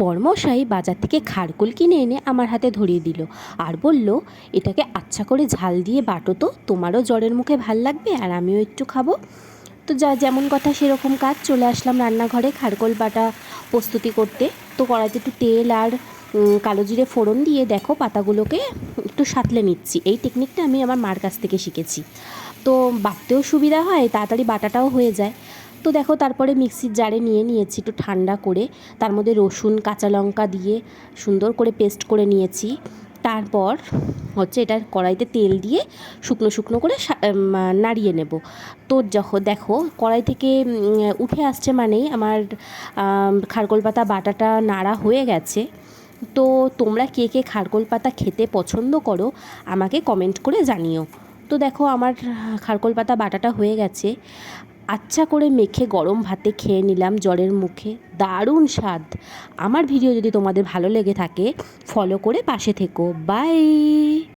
বরমশাই বাজার থেকে খারকুল কিনে এনে আমার হাতে ধরিয়ে দিল আর বলল, এটাকে আচ্ছা করে ঝাল দিয়ে বাটো তো, তোমারও জ্বরের মুখে ভালো লাগবে আর আমিও একটু খাব। তো যা যেমন কথা সেরকম কাজ, চলে আসলাম রান্নাঘরে খারকোল বাটা প্রস্তুতি করতে। তো কড়াইতে একটু তেল আর কালো জিরে ফোড়ন দিয়ে দেখো পাতাগুলোকে একটু সাঁতলে নিচ্ছি। এই টেকনিকটা আমি আমার মার কাছ থেকে শিখেছি। তো বাটতেও সুবিধা হয়, তাড়াতাড়ি বাটাটাও হয়ে যায়। তো দেখো তারপরে মিক্সির জারে নিয়ে নিয়েছি একটু ঠান্ডা করে। তার মধ্যে রসুন কাঁচা লঙ্কা দিয়ে সুন্দর করে পেস্ট করে নিয়েছি। তারপর হচ্ছে এটা কড়াইতে তেল দিয়ে শুকনো শুকনো করে নাড়িয়ে নেব। তো যখন দেখো কড়াই থেকে উঠে আসছে মানেই আমার আম, খারকোল পাতা বাটাটা নাড়া হয়ে গেছে। তো তোমরা কে কে খারকোল পাতা খেতে পছন্দ করো আমাকে কমেন্ট করে জানিও। তো দেখো আমার খারকোল পাতা বাটাটা হয়ে গেছে। আচ্ছা করে মেখে গরম ভাতে খেয়ে নিলাম জ্বরের মুখে। দারুণ স্বাদ। আমার ভিডিও যদি তোমাদের ভালো লেগে থাকে ফলো করে পাশে থেকো। বাই